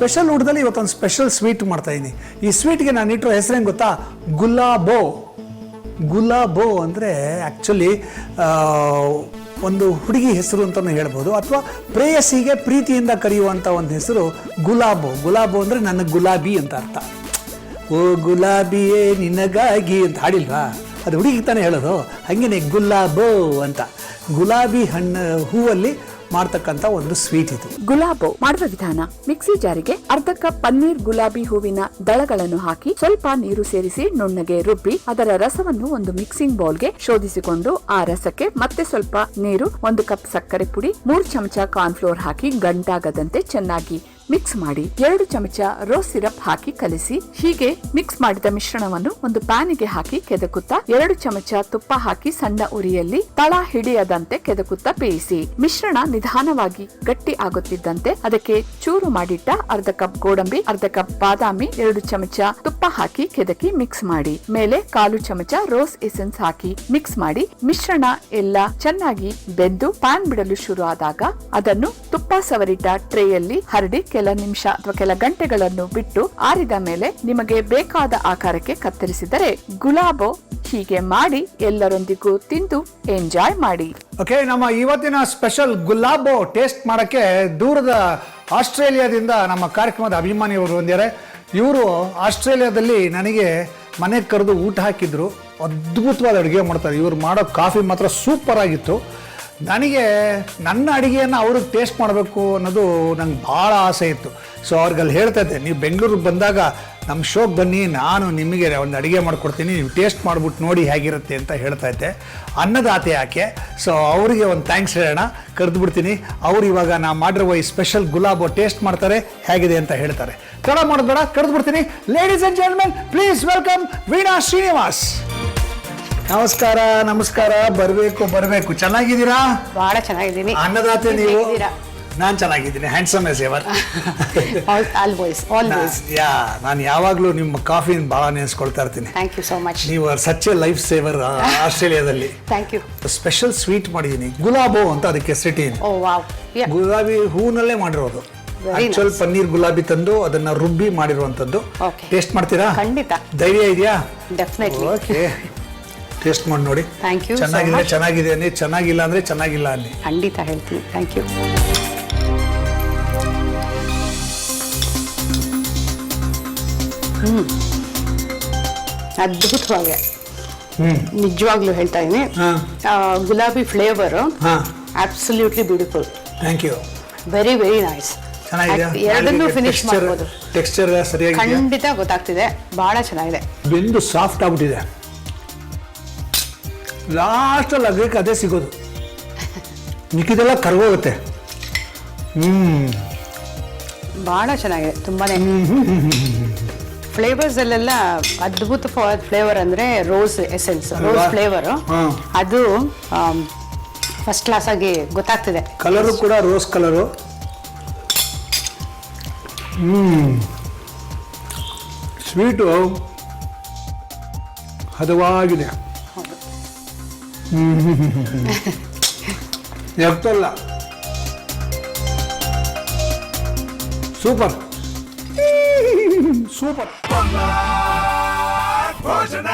Special ಊಟದಲ್ಲಿ ಇವತ್ತೊಂದು special sweet ಮಾಡ್ತಾ ಇದ್ದೀನಿ ಈ ಸ್ವೀಟ್ಗೆ ನಾನು ಇಟ್ಟಿರೋ ಹೆಸರೇನು ಗೊತ್ತಾ? ಗುಲಾಬೋ. ಗುಲಾಬೋ ಅಂದರೆ ಆ್ಯಕ್ಚುಲಿ ಒಂದು ಹುಡುಗಿ ಹೆಸರು ಅಂತಲೂ ಹೇಳ್ಬೋದು. ಅಥವಾ ಪ್ರೇಯಸಿಗೆ ಪ್ರೀತಿಯಿಂದ ಕರೆಯುವಂಥ ಒಂದು ಹೆಸರು ಗುಲಾಬೋ. ಗುಲಾಬೋ ಅಂದರೆ ನನ್ನ ಗುಲಾಬಿ ಅಂತ ಅರ್ಥ. ಓ ಗುಲಾಬಿಯೇ ನಿನಗಾಗಿ ಅಂತ ಹಾಡಿಲ್ವಾ? ಅದು ಹುಡುಗಿ ತಾನೇ ಹೇಳೋದು. ಹಾಗೇನೆ ಗುಲಾಬೋ ಅಂತ. ಗುಲಾಬಿ ಹಣ್ಣು ಹೂವಲ್ಲಿ ಮಾಡ್ತಕ್ಕಂಥ ಒಂದು ಸ್ವೀಟ್ ಇದು. ಗುಲಾಬೋ ಮಾಡುವ ವಿಧಾನ, ಮಿಕ್ಸಿ ಜಾರಿಗೆ ಅರ್ಧ ಕಪ್ ಪನ್ನೀರ್ ಗುಲಾಬಿ ಹೂವಿನ ದಳಗಳನ್ನು ಹಾಕಿ ಸ್ವಲ್ಪ ನೀರು ಸೇರಿಸಿ ನುಣ್ಣಗೆ ರುಬ್ಬಿ ಅದರ ರಸವನ್ನು ಒಂದು ಮಿಕ್ಸಿಂಗ್ ಬೌಲ್ಗೆ ಶೋಧಿಸಿಕೊಂಡು ಆ ರಸಕ್ಕೆ ಮತ್ತೆ ಸ್ವಲ್ಪ ನೀರು, ಒಂದು ಕಪ್ ಸಕ್ಕರೆ ಪುಡಿ, ಮೂರು ಚಮಚ ಕಾರ್ನ್ಫ್ಲೋರ್ ಹಾಕಿ ಗಂಟಾಗದಂತೆ ಚೆನ್ನಾಗಿ ಮಿಕ್ಸ್ ಮಾಡಿ ಎರಡು ಚಮಚ ರೋಸ್ ಸಿರಪ್ ಹಾಕಿ ಕಲಿಸಿ, ಹೀಗೆ ಮಿಕ್ಸ್ ಮಾಡಿದ ಮಿಶ್ರಣವನ್ನು ಒಂದು ಪ್ಯಾನಿಗೆ ಹಾಕಿ ಕೆದಕುತ್ತಾ, ಎರಡು ಚಮಚ ತುಪ್ಪ ಹಾಕಿ ಸಣ್ಣ ಉರಿಯಲ್ಲಿ ತಳ ಹಿಡಿಯದಂತೆ ಕೆದಕುತ್ತಾ ಬೇಯಿಸಿ. ಮಿಶ್ರಣ ನಿಧಾನವಾಗಿ ಗಟ್ಟಿ ಆಗುತ್ತಿದ್ದಂತೆ ಅದಕ್ಕೆ ಚೂರು ಮಾಡಿಟ್ಟ ಅರ್ಧ ಕಪ್ ಗೋಡಂಬಿ, ಅರ್ಧ ಕಪ್ ಬಾದಾಮಿ, ಎರಡು ಚಮಚ ತುಪ್ಪ ಹಾಕಿ ಕೆದಕಿ ಮಿಕ್ಸ್ ಮಾಡಿ. ಮೇಲೆ ಕಾಲು ಚಮಚ ರೋಸ್ ಎಸೆನ್ಸ್ ಹಾಕಿ ಮಿಕ್ಸ್ ಮಾಡಿ. ಮಿಶ್ರಣ ಎಲ್ಲ ಚೆನ್ನಾಗಿ ಬೆಂದು ಪ್ಯಾನ್ ಬಿಡಲು ಶುರು ಆದಾಗ ಅದನ್ನು ತುಪ್ಪ ಸವರಿಟ್ಟ ಟ್ರೇಯಲ್ಲಿ ಹರಡಿ ಕೆಲ ನಿಮಿಷ ಅಥವಾ ಕೆಲ ಗಂಟೆಗಳನ್ನು ಬಿಟ್ಟು ಆರಿದ ಮೇಲೆ ನಿಮಗೆ ಬೇಕಾದ ಆಕಾರಕ್ಕೆ ಕತ್ತರಿಸಿದರೆ ಗುಲಾಬೋ ಹೀಗೆ ಮಾಡಿ ಎಲ್ಲರೊಂದಿಗೂ ತಿಂದು ಎಂಜಾಯ್ ಮಾಡಿ. ಓಕೆ ನಮ್ಮ ಇವತ್ತಿನ ಸ್ಪೆಷಲ್ ಗುಲಾಬೋ ಟೇಸ್ಟ್ ಮಾಡಕ್ಕೆ ದೂರದ ಆಸ್ಟ್ರೇಲಿಯಾದಿಂದ ನಮ್ಮ ಕಾರ್ಯಕ್ರಮದ ಅಭಿಮಾನಿಯವರು ಬಂದಿದ್ದಾರೆ. ಇವರು ಆಸ್ಟ್ರೇಲಿಯಾದಲ್ಲಿ ನನಗೆ ಮನೆಗೆ ಕರೆದು ಊಟ ಹಾಕಿದ್ರು. ಅದ್ಭುತವಾದ ಅಡುಗೆ ಮಾಡ್ತಾರೆ. ಇವರು ಮಾಡೋ ಕಾಫಿ ಮಾತ್ರ ಸೂಪರ್ ಆಗಿತ್ತು. ನನಗೆ ನನ್ನ ಅಡುಗೆಯನ್ನು ಅವ್ರಿಗೆ ಟೇಸ್ಟ್ ಮಾಡಬೇಕು ಅನ್ನೋದು ನಂಗೆ ಭಾಳ ಆಸೆ ಇತ್ತು. ಸೊ ಅವ್ರಿಗಲ್ಲಿ ಹೇಳ್ತಾ ಇದ್ದೆ, ನೀವು ಬೆಂಗಳೂರಿಗೆ ಬಂದಾಗ ನಮ್ಮ ಶೋಗೆ ಬನ್ನಿ, ನಾನು ನಿಮಗೆ ಒಂದು ಅಡುಗೆ ಮಾಡ್ಕೊಡ್ತೀನಿ, ನೀವು ಟೇಸ್ಟ್ ಮಾಡಿಬಿಟ್ಟು ನೋಡಿ ಹೇಗಿರುತ್ತೆ ಅಂತ ಹೇಳ್ತಾ ಇದ್ದೆ. ಅನ್ನದಾತೆ ಯಾಕೆ ಸೊ ಅವರಿಗೆ ಒಂದು ಥ್ಯಾಂಕ್ಸ್ ಹೇಳೋಣ ಕರೆದು ಬಿಡ್ತೀನಿ ಅವ್ರು ಇವಾಗ ನಾ ಮಾಡಿರುವ ಈ ಸ್ಪೆಷಲ್ ಗುಲಾಬ್ ಟೇಸ್ಟ್ ಮಾಡ್ತಾರೆ, ಹೇಗಿದೆ ಅಂತ ಹೇಳ್ತಾರೆ. ತಡ ಮಾಡೋದು ಬೇಡ ಕರೆದು ಬಿಡ್ತೀನಿ ladies and gentlemen please welcome Veena Srinivas. ನಮಸ್ಕಾರ ನಮಸ್ಕಾರ ಬರಬೇಕು ಬರಬೇಕು. ಚೆನ್ನಾಗಿದ್ದೀರಾ? ಬಹಳ ಚೆನ್ನಾಗಿದ್ದೀನಿ. ಅನ್ನದಾತೆ ನೀವ್? ನಾನು ಚೆನ್ನಾಗಿದ್ದೀನಿ. ಹ್ಯಾಂಡ್ಸಮ್ ಎಸ್ ಎವರ್ ಯಾ ನಾನು ಯಾವಾಗಲೂ ನಿಮ್ಮ ಕಾಫಿನ ಭಾಳ ನೆನೆಸ್ಕೊಳ್ತಾ ಇರ್ತೀನಿ. ಥ್ಯಾಂಕ್ ಯು ಸೋ ಮಚ್ ನೀವು ಸಚ್ ಎ ಲೈಫ್ ಸೇವರ್ ಆಸ್ಟ್ರೇಲಿಯಾದಲ್ಲಿ. ಥ್ಯಾಂಕ್ ಯು ಸ್ಪೆಷಲ್ ಸ್ವೀಟ್ ಮಾಡಿದ್ದೀನಿ ಗುಲಾಬೋ ಅಂತ ಅದಕ್ಕೆ ಸಿಟಿ ಓ ವಾವ್ ಗುಲಾಬಿ ಹೂನಲ್ಲೇ ಮಾಡಿರೋದು. ಆಕ್ಚುಲ್ ಪನ್ನೀರ್ ಗುಲಾಬಿ ತಂದು ಅದನ್ನ ರುಬ್ಬಿ ಮಾಡಿರುವಂತದ್ದು. ಟೇಸ್ಟ್ ಮಾಡ್ತೀರಾ? ಖಂಡಿತ. ಧೈರ್ಯ ಇದೆಯಾ? ಡೆಫಿನೆಟ್ಲಿ ಓಕೆ ಟೇಸ್ಟ್ ಮಾಡಿ ನೋಡಿ. ಥ್ಯಾಂಕ್ ಯು so ಚೆನ್ನಾಗಿದೆ ಅನ್ನಿ ಚೆನ್ನಾಗಿಲ್ಲ ಅಂದ್ರೆ ಚೆನ್ನಾಗಿಲ್ಲ ಅನ್ನಿ. ಖಂಡಿತ ಹೇಳ್ತೀನಿ. Thank you hmm. ಅದ್ಭುತವಾಗಿ. ಹ್ಮ್. ನಿಜವಾಗ್ಲೂ ಹೇಳ್ತಾ ಇದ್ದೀನಿ ಹಾ. ಗುಲಾಬಿ ಫ್ಲೇವರ್ ಹಾ. Absolutely beautiful thank you very very nice ಎರಡನ್ನೂ ಫಿನಿಶ್ ಮಾಡ್ಬೋದು. ಟೆಕ್ಸ್ಚರ್ ಖಂಡಿತ ಗೊತ್ತಾಗ್ತಿದೆ. ಬಹಳ ಚೆನ್ನಾಗಿದೆ. ಬೆಂದು ಸಾಫ್ಟ್ ಆಗ್ಬಿಟ್ಟಿದೆ. ಲಾಸ್ಟಲ್ಲಿ ಅಗ್ಗಕ್ಕೆ ಅದೇ ಸಿಗೋದು. ಮಿಕ್ಕಿದೆಲ್ಲ ಕರ್ಗೋಗುತ್ತೆ. ಹ್ಮ್. ಬಹಳ ಚೆನ್ನಾಗಿದೆ ತುಂಬಾ ಫ್ಲೇವರ್ಸ್ ಅಲ್ಲೆಲ್ಲ ಅದ್ಭುತ ಫ್ಲೇವರ್ ಅಂದ್ರೆ ರೋಸ್ ಎಸೆನ್ಸ್ ರೋಸ್? ಫ್ಲೇವರ್. ಅದು ಫಸ್ಟ್ ಕ್ಲಾಸ್ ಆಗಿ ಗೊತ್ತಾಗ್ತಿದೆ. ಕಲರು ಕೂಡ ರೋಸ್ ಕಲರು ಹ್ಮ್. ಸ್ವೀಟು ಹದವಾಗಿದೆ. ಎತ್ತಲ್ಲ ಸೂಪರ್ ಸೂಪರ್ ಭೋಜನ